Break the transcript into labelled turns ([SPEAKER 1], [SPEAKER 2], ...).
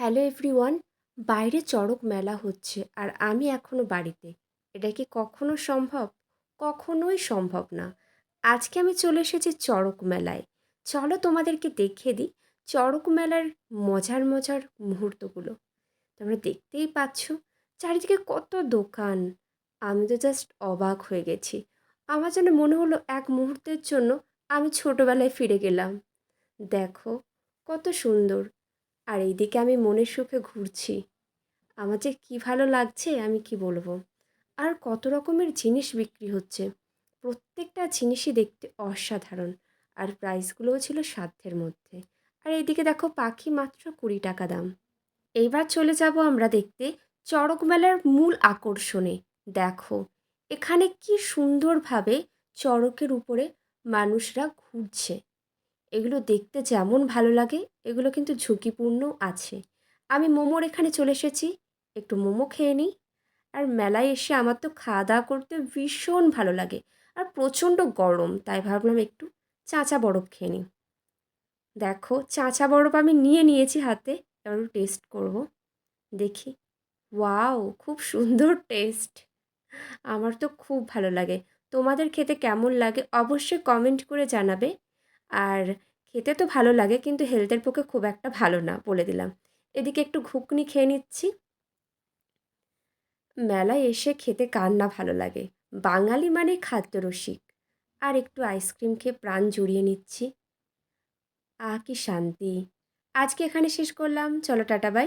[SPEAKER 1] Hello everyone বাইরে চড়ক মেলা হচ্ছে, আর আমি এখনও বাড়িতে। এটা কি কখনো সম্ভব? কখনোই সম্ভব না। আজকে আমি চলে এসেছি চড়ক মেলায়। চলো তোমাদেরকে দেখিয়ে দিই চড়ক মেলার মজার মজার মুহূর্তগুলো। তোমরা দেখতেই পাচ্ছ, চারিদিকে কত দোকান। আমি তো জাস্ট অবাক হয়ে গেছি। আমার যেন মনে হলো এক মুহূর্তের জন্য আমি ছোটোবেলায় ফিরে গেলাম। দেখো, কত সুন্দর। আর এইদিকে আমি মনের সুখে ঘুরছি। আমার যে কী ভালো লাগছে আমি কি বলব? আর কত রকমের জিনিস বিক্রি হচ্ছে। প্রত্যেকটা জিনিসই দেখতে অসাধারণ। আর প্রাইসগুলোও ছিল সাধ্যের মধ্যে। আর এইদিকে দেখো পাখি মাত্র কুড়ি টাকা দাম। এইবার চলে যাব আমরা দেখতে চড়ক মেলার মূল আকর্ষণে। দেখো, এখানে কি সুন্দরভাবে চড়কের উপরে মানুষরা ঘুরছে। এগুলো দেখতে যেমন ভালো লাগে, এগুলো কিন্তু ঝুঁকিপূর্ণ আছে। আমি মোমোর এখানে চলে এসেছি, একটু মোমো খেয়ে নিই। আর মেলায় এসে আমার তো খাওয়া দাওয়া করতে ভীষণ ভালো লাগে। আর প্রচণ্ড গরম, তাই ভাবলাম একটু চাঁচা বরফ খেয়ে নিই। দেখো, চাঁচা বরফ আমি নিয়ে নিয়েছি হাতে, এবার টেস্ট করব। দেখি। ওয়াও, খুব সুন্দর টেস্ট আমার তো খুব ভালো লাগে। তোমাদের খেতে কেমন লাগে অবশ্যই কমেন্ট করে জানাবে। আর খেতে তো ভালো লাগে, কিন্তু হেলথের পক্ষে খুব একটা ভালো না বলে দিলাম। এদিকে একটু ঘুগনি খেয়ে নিচ্ছি। মেলায় এসে খেতে কার না ভালো লাগে? বাঙালি মানে খাদ্যরসিক আর একটু আইসক্রিম খেয়ে প্রাণ জুড়িয়ে নিচ্ছি। আ কি শান্তি। আজকে এখানে শেষ করলাম। চলো টাটা বাই